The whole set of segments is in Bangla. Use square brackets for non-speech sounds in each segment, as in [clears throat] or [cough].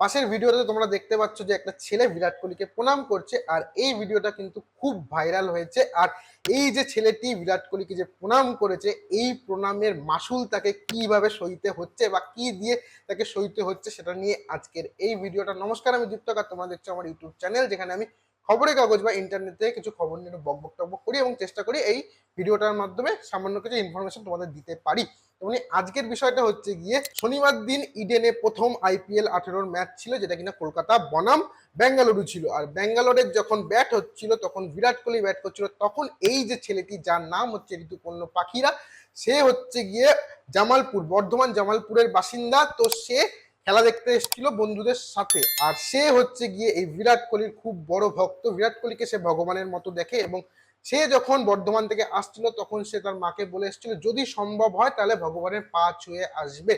পাশের ভিডিওতে তোমরা দেখতে পাচ্ছ যে একটা ছেলে বিরাট কোহলিকে প্রণাম করছে, আর এই ভিডিওটা কিন্তু খুব ভাইরাল হয়েছে। আর এই যে ছেলেটি বিরাট কোহলিকে যে প্রণাম করেছে, এই প্রণামের মাসুল তাকে কীভাবে সইতে হচ্ছে বা কি দিয়ে তাকে সইতে হচ্ছে সেটা নিয়ে আজকের এই ভিডিওটা। নমস্কার, আমি দীপ্তকার, তোমরা দেখছ আমার ইউটিউব চ্যানেল, যেখানে আমি খবরের কাগজ বা ইন্টারনেট থেকে কিছু খবর নিয়ে বক বক্তব্য করি এবং চেষ্টা করি এই ভিডিওটার মাধ্যমে সামান্য কিছু ইনফরমেশন তোমাদের দিতে পারি। তেমনি আজকের বিষয়টা হচ্ছে গিয়ে শনিবার দিন ইডেনে প্রথম আইপিএল আঠেরোর ম্যাচ ছিল যেটা কিনা কলকাতা বনাম বেঙ্গালুরু ছিল। আর ব্যাঙ্গালোরের যখন ব্যাট হচ্ছিল, তখন বিরাট কোহলি ব্যাট করছিল, তখন এই যে ছেলেটি যার নাম হচ্ছে ঋতুপর্ণ পাখিরা, সে হচ্ছে গিয়ে জামালপুর, বর্ধমান জামালপুরের বাসিন্দা। তো সে খেলা দেখতে এসেছিল বন্ধুদের সাথে। আর সে হচ্ছে গিয়ে এই বিরাট কোহলির খুব বড় ভক্ত। বিরাট কোহলিকে সে ভগবানের মতো দেখে এবং সে যখন বর্ধমান থেকে আসছিল তখন সে তার মাকে বলে এসেছিল, যদি সম্ভব হয় তাহলে ভগবানের পা ছুঁয়ে আসবে।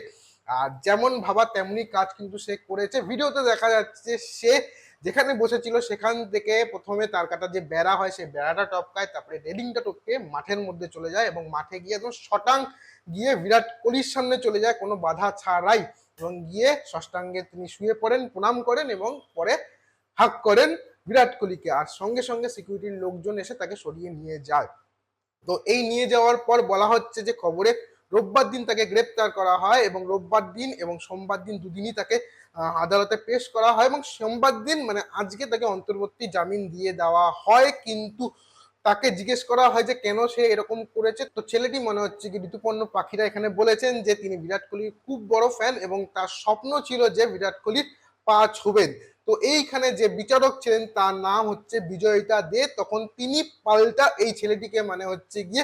আর যেমন ভাবা তেমনি কাজ কিন্তু সে করেছে। ভিডিওতে দেখা যাচ্ছে সে যেখানে বসেছিল সেখান থেকে প্রথমে তার কাটা যে বেড়া হয় সেই বেড়াটা টপকায়, তারপরে রেডিংটা টপকে মাঠের মধ্যে চলে যায় এবং মাঠে গিয়ে একদম শটাং গিয়ে বিরাট কোহলির সামনে চলে যায়, কোনো বাধা ছাড়াই। এবং গিয়ে ষষ্ঠাঙ্গে তিনি শুয়ে পড়েন, প্রণাম করেন এবং পরে হাক করেন বিরাট কোহলিকে। আর সঙ্গে সঙ্গে সিকিউরিটির লোকজন এসে তাকে সরিয়ে নিয়ে যায়। তো এই নিয়ে যাওয়ার পর বলা হচ্ছে যে খবরে রোববার দিন তাকে গ্রেপ্তার করা হয় এবং রোববার দিন এবং সোমবার দিন দুদিনই তাকে আদালতে পেশ করা হয় এবং সোমবার দিন মানে আজকে তাকে অন্তর্বর্তী জামিন দিয়ে দেওয়া হয়। কিন্তু তাকে জিজ্ঞেস করা হয় যে, কেন সে এরকম করেছে? তো ছেলেটি মনে হচ্ছে কি, ঋতুপর্ণ পাখিরা এখানে বলেছেন যে, তিনি বিরাট কোহলির খুব বড় ফ্যান এবং তার স্বপ্ন ছিল যে, বিরাট কোহলির পা ছুবেন। তো এইখানে যে বিচারক ছিলেন, তার নাম হচ্ছে বিজয়িতা দে। তখন তিনি পাল্টা এই ছেলেটিকে মানে হচ্ছে গিয়ে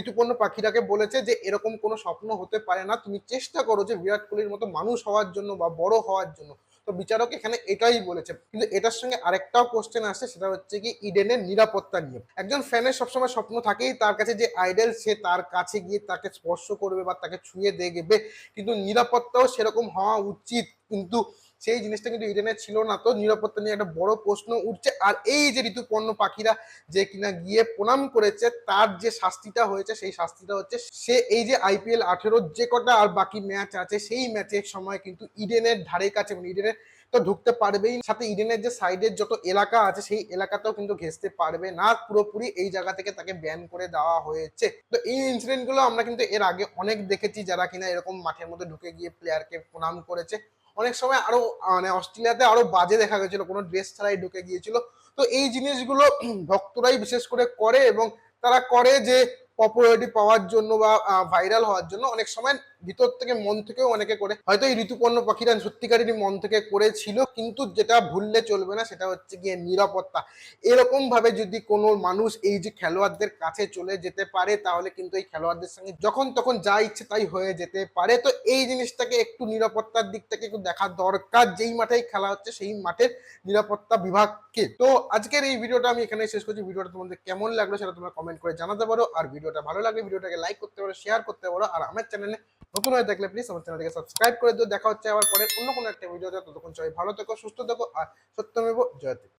ঋতুপর্ণ পাখিটাকে বলেছে যে, এরকম কোনো স্বপ্ন হতে পারে না। তুমি চেষ্টা করো যে বিরাট কোহলির মতো মানুষ হওয়ার জন্য বা বড় হওয়ার জন্য। তো বিচারক এখানে এটাই বলেছে। কিন্তু এটার সঙ্গে আরেকটাও কোশ্চেন আসছে, সেটা হচ্ছে কি ইডেনের নিরাপত্তা নিয়ে। একজন ফ্যানের সবসময় স্বপ্ন থাকেই তার কাছে যে আইডেল সে তার কাছে গিয়ে তাকে স্পর্শ করবে বা তাকে ছুঁয়ে দেখবে। কিন্তু নিরাপত্তাও সেরকম হওয়া উচিত। কিন্তু সেই জিনিসটা কিন্তু ইডেনের ছিল না। তো নিরাপত্তা নিয়ে একটা বড় প্রশ্ন উঠছে। আর এই যে ঋতুপর্ণ পাখিরা যে কিনা গিয়ে প্রণাম করেছে, তার যে শাস্তিটা হয়েছে, সেই শাস্তিটা হচ্ছে সে এই যে আইপিএল আঠেরো যে কটা আর বাকি ম্যাচ আছে, সেই ম্যাচের সময় কিন্তু ইডেনের ধারে কাছে মানে ইডেনের তো ঢুকতে পারবেই। সাথে ইডেনের যে সাইডের যত এলাকা আছে, সেই এলাকাতেও কিন্তু ঘেসতে পারবে না। পুরোপুরি এই জায়গা থেকে তাকে ব্যান করে দেওয়া হয়েছে। তো এই ইনসিডেন্টগুলো আমরা কিন্তু এর আগে অনেক দেখেছি, যারা কিনা এরকম মাঠের মধ্যে ঢুকে গিয়ে প্লেয়ারকে প্রণাম করেছে। অনেক সময় আরও মানে অস্ট্রেলিয়াতে আরও বাজে দেখা গেছিল, কোনো ড্রেস ছাড়াই ঢুকে গিয়েছিল। তো এই জিনিসগুলো [clears throat] ভক্তরাই বিশেষ করে করে এবং তারা করে যে পপুলারিটি পাওয়ার জন্য বা ভাইরাল হওয়ার জন্য অনেক সময় ভিতর থেকে মন থেকেও অনেকে করে। হয়তো এই ঋতুপর্ণ পাখিরা সত্যিকারেরই মন থেকে করেছিল, কিন্তু যেটা ভুললে চলবে না সেটা হচ্ছে গিয়ে নিরাপত্তা। এরকম ভাবে যদি কোনো মানুষ এই যে খেলোয়াড়দের কাছে চলে যেতে পারে, তাহলে কিন্তু এই খেলোয়াড়দের সঙ্গে যখন তখন যা ইচ্ছে তাই হয়ে যেতে পারে। তো এই জিনিসটাকে একটু নিরাপত্তার দিক থেকে একটু দেখা দরকার। যেই মাঠেই খেলা হচ্ছে, সেই মাঠের নিরাপত্তা বিভাগকে। তো আজকের এই ভিডিওটা আমি এখানে শেষ করছি। ভিডিওটা তোমাদের কেমন লাগল সেটা তোমরা কমেন্ট করে জানাতে পারো। আর ভিডিওটা ভালো লাগলে ভিডিওটাকে লাইক করতে পারো শেয়ার করতে পারো। আর আমার চ্যানেলে নতুন হয়ে দেখলে প্লিজ আমার চ্যানেলটিকে সাবস্ক্রাইব করে দিও। দেখা হচ্ছে আবার পরের অন্য কোনো একটা ভিডিওতে ততক্ষণ সবাই ভালো থেকো, সুস্থ থেকো, আর সত্যমেব জয়তে